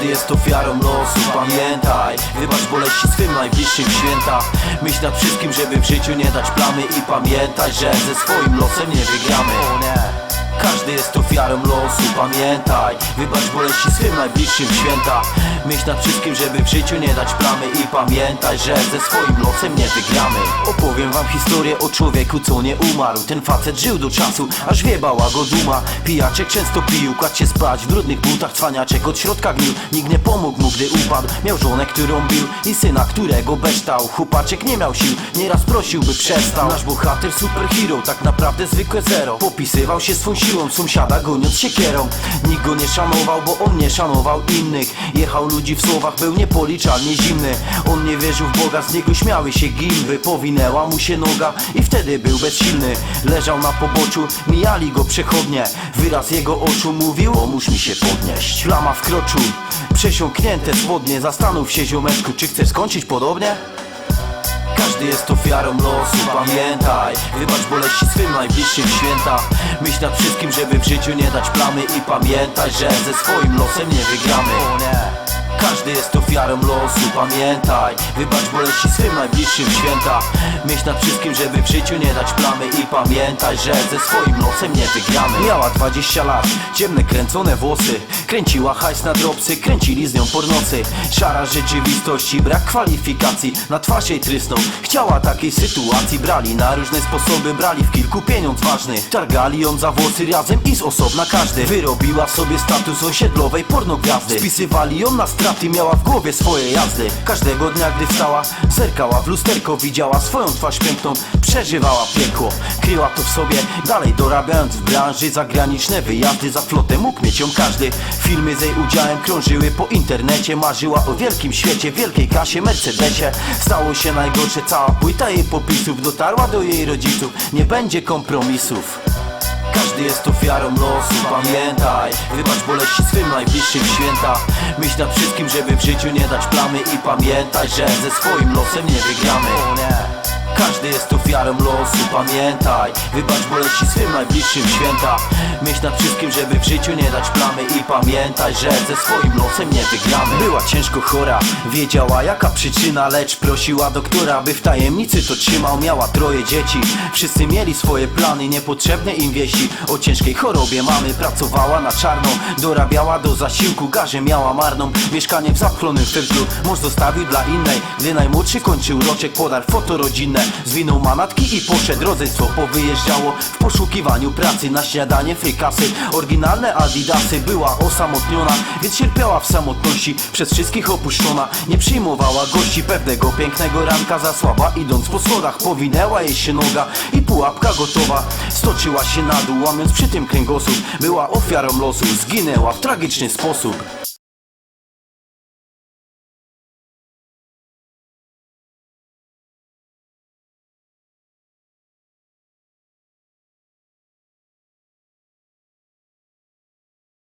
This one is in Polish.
Każdy jest ofiarą losu, pamiętaj Wybacz boleści swym najbliższym święta Myśl nad wszystkim, żeby w życiu nie dać plamy I pamiętaj, że ze swoim losem nie wygramy każdy jest ofiarą losu, pamiętaj. Wybacz boleści swym najbliższym święta. Myśl nad wszystkim, żeby w życiu nie dać plamy I pamiętaj, że ze swoim losem nie wygramy. Opowiem wam historię o człowieku, co nie umarł. Ten facet żył do czasu, aż wiebała go duma. Pijaczek często pił, kładł się spać W brudnych butach, cwaniaczek od środka gnił. Nikt nie pomógł mu, gdy upadł. Miał żonę, którą bił i syna, którego beształ Chłopaczek nie miał sił, nieraz prosił, by przestał. Nasz bohater superhero, tak naprawdę zwykłe zero. Popisywał się swą siłą, sąsiada goniąc siekierą Nikt go nie szanował, bo on nie szanował innych. Jechał ludzi w słowach, był niepoliczalnie zimny. On nie wierzył w Boga, z niego śmiały się gimby. Powinęła mu się noga i wtedy był bezsilny. Leżał na poboczu, mijali go przechodnie. Wyraz jego oczu mówił, pomóż mi się podnieść. Plama w kroczu, przesiąknięte spodnie. Zastanów się ziomeczku, czy chcesz skończyć podobnie? Każdy jest ofiarą losu, pamiętaj. Wybacz boleści swym najbliższym święta. Myśl nad wszystkim, żeby w życiu nie dać plamy I pamiętaj, że ze swoim losem nie wygramy każdy jest ofiarą losu, pamiętaj. Wybacz boleści swym najbliższym w święta Myśl nad wszystkim, żeby w życiu nie dać plamy I pamiętaj, że ze swoim losem nie wygramy. Miała 20 lat, ciemne kręcone włosy. Kręciła hajs na dropsy, kręcili z nią pornocy Szara rzeczywistości, brak kwalifikacji. Na twarz jej trysnął, chciała takiej sytuacji. Brali na różne sposoby, brali w kilku pieniądz ważny. Targali ją za włosy razem i z osobna każdy. Wyrobiła sobie status osiedlowej pornogwiazdy Spisywali ją na miała w głowie swoje jazdy. Każdego dnia gdy wstała, zerkała w lusterko Widziała swoją twarz piękną, przeżywała piekło. Kryła to w sobie, dalej dorabiając w branży Zagraniczne wyjazdy, za flotę mógł mieć ją każdy. Filmy z jej udziałem krążyły po internecie Marzyła o wielkim świecie, wielkiej kasie, Mercedesie. Stało się najgorsze, cała płyta jej popisów Dotarła do jej rodziców, nie będzie kompromisów każdy jest ofiarą losu, pamiętaj. Wybacz boleści swym najbliższym święta. Myśl nad wszystkim, żeby w życiu nie dać plamy I pamiętaj, że ze swoim losem nie wygramy każdy jest ofiarą losu, pamiętaj. Wybacz boleści swym najbliższym święta. Myśl nad wszystkim, żeby w życiu nie dać plamy I pamiętaj, że ze swoim losem nie wygramy. Była ciężko chora, wiedziała jaka przyczyna Lecz prosiła doktora, by w tajemnicy to trzymał. Miała troje dzieci, wszyscy mieli swoje plany Niepotrzebne im wieści. O ciężkiej chorobie mamy Pracowała na czarno, dorabiała do zasiłku Garzę miała marną, mieszkanie w zapchlonym fyrtlu Mąż zostawił dla innej, gdy najmłodszy kończył roczek Podarł foto rodzinne, zwinął manatki i poszedł Rodzeństwo powyjeżdżało. W poszukiwaniu pracy Na śniadanie frykasy, oryginalne adidasy Była osamotniona, więc cierpiała w samotności Przez wszystkich opuszczona, nie przyjmowała gości Pewnego pięknego ranka zasłaba Idąc po schodach powinęła jej się noga I pułapka gotowa, stoczyła się na dół Łamiąc przy tym kręgosłup. Była ofiarą losu, zginęła w tragiczny sposób